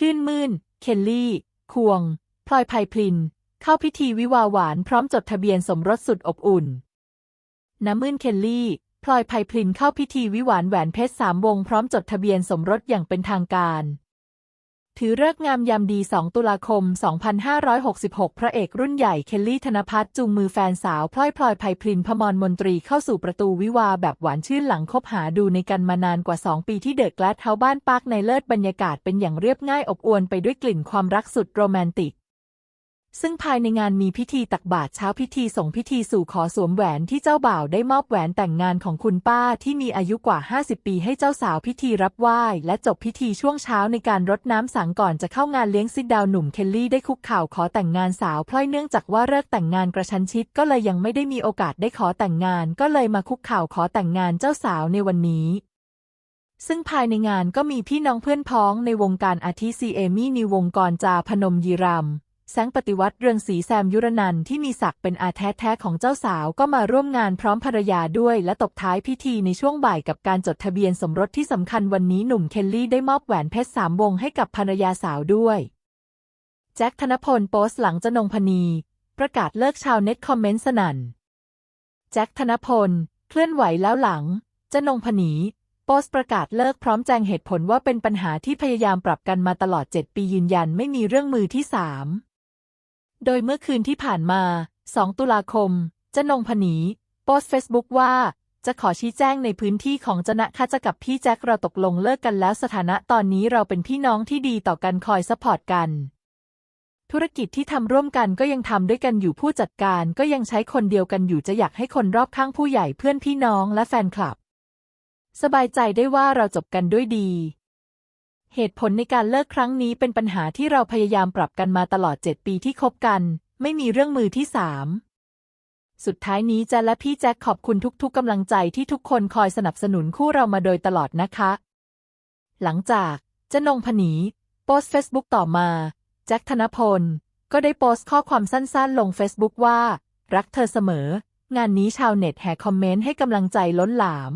ชื่นมื่น เคลลี่ ควง พลอยไพพลิน เข้าพิธีวิวาหวานพร้อมจดทะเบียนสมรสสุดอบอุ่น น้ำมื่นเคลลี่ พลอยไพพลินเข้าพิธีวิวาห์แหวนเพชรสามวงพร้อมจดทะเบียนสมรสอย่างเป็นทางการ ถือเลิกงามยามดี 2 ตุลาคม 2566 พระเอกรุ่นใหญ่เคลลี่ธนพัฒน์จูงมือแฟนสาว พลอยพลอยไพพลินพมรมนตรีเข้าสู่ประตูวิวาแบบหวานชื่นหลังคบหาดูในกันมานานกว่า 2 ปีที่เดอะแกลดเฮาบ้านปาร์คในเลิศบรรยากาศเป็นอย่างเรียบง่ายอบอวลไปด้วยกลิ่นความรักสุดโรแมนติก ซึ่งภายในงานมีพิธีตักบาตรเช้าพิธีส่งพิธีสู่ขอสวมแหวนที่เจ้าบ่าวได้มอบแหวนแต่งงานของคุณป้าที่มีอายุกว่า 50 ปีให้เจ้าสาวพิธีรับไหว้ และจบพิธีช่วงเช้าในการรดน้ำสังก่อนจะเข้างานเลี้ยงซิดดาวหนุ่มเคลลี่ได้คุกเข่าขอแต่งงานสาวพลอยเนื่องจากว่าเลิกแต่งงานกระชั้นชิดก็เลยยังไม่ได้มีโอกาสได้ขอแต่งงาน ก็เลยมาคุกเข่าขอแต่งงานเจ้าสาวในวันนี้ซึ่งภายในงานก็มีพี่น้องเพื่อนพ้องในวงการอาทิซีเอมี่นิววงกรจาพนมยีรำ แสงปฏิวัติเรืองศรีแซมยุรนันท์ที่มีศักดิ์เป็นอาแท้ๆของเจ้าสาวก็มาร่วมงานพร้อมภรรยาด้วย และตบท้ายพิธีในช่วงบ่ายกับการจดทะเบียนสมรสที่สำคัญวันนี้หนุ่มเคลลี่ได้มอบแหวนเพชรสามวงให้กับภรรยาสาวด้วย แจ็คธนพลโพสต์หลังจนงพนี ประกาศเลิกชาวเน็ตคอมเมนต์สนั่น แจ็คธนพล เคลื่อนไหวแล้วหลังจนงพนีโพสต์ประกาศเลิกพร้อมแจงเหตุผลว่าเป็นปัญหาที่พยายามปรับกันมาตลอด 7 ปียืนยันไม่มีเรื่องมือที่สาม โดยเมื่อคืนที่ผ่านมา 2 ตุลาคม จนงพนี โพสต์เฟซบุ๊กว่า จะขอชี้แจ้งในพื้นที่ของจนะคะจะกับพี่แจ็คเราตกลงเลิกกันแล้วสถานะตอนนี้เราเป็นพี่น้องที่ดีต่อกันคอยซัพพอร์ตกัน ธุรกิจที่ทำร่วมกันก็ยังทำด้วยกันอยู่ผู้จัดการก็ยังใช้คนเดียวกันอยู่จะอยากให้คนรอบข้างผู้ใหญ่เพื่อนพี่น้องและแฟนคลับ สบายใจได้ว่าเราจบกันด้วยดี เหตุผลในการเลิกครั้งนี้เป็นปัญหาที่เราพยายามปรับกันมาตลอด7ปีที่คบกัน ไม่มีเรื่องมือที่สามสุดท้ายนี้แจและพี่แจ็คขอบคุณทุกๆกำลังใจที่ทุกคนคอยสนับสนุนคู่เรามาโดยตลอดนะคะ หลังจากจนงพนี โพสเฟซบุ๊กต่อมา แจ็คธนพล ก็ได้โพสต์ข้อความสั้นๆ ลงเฟซบุ๊กว่า รักเธอเสมอ งานนี้ชาวเน็ตแห่คอมเมนต์ให้กำลังใจล้นหลาม